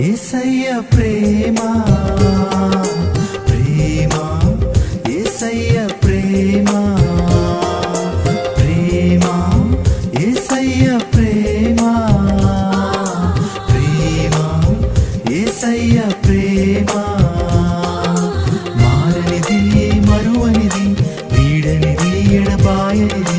ఏసయ్య ప్రేమ ప్రేమ ఏసయ్య ప్రేమ ప్రేమ ఏసయ్య ప్రేమ ప్రేమ ఏసయ్య ప్రేమ. మారనిది మరువనిది వీడనిది ఎడబాయనిది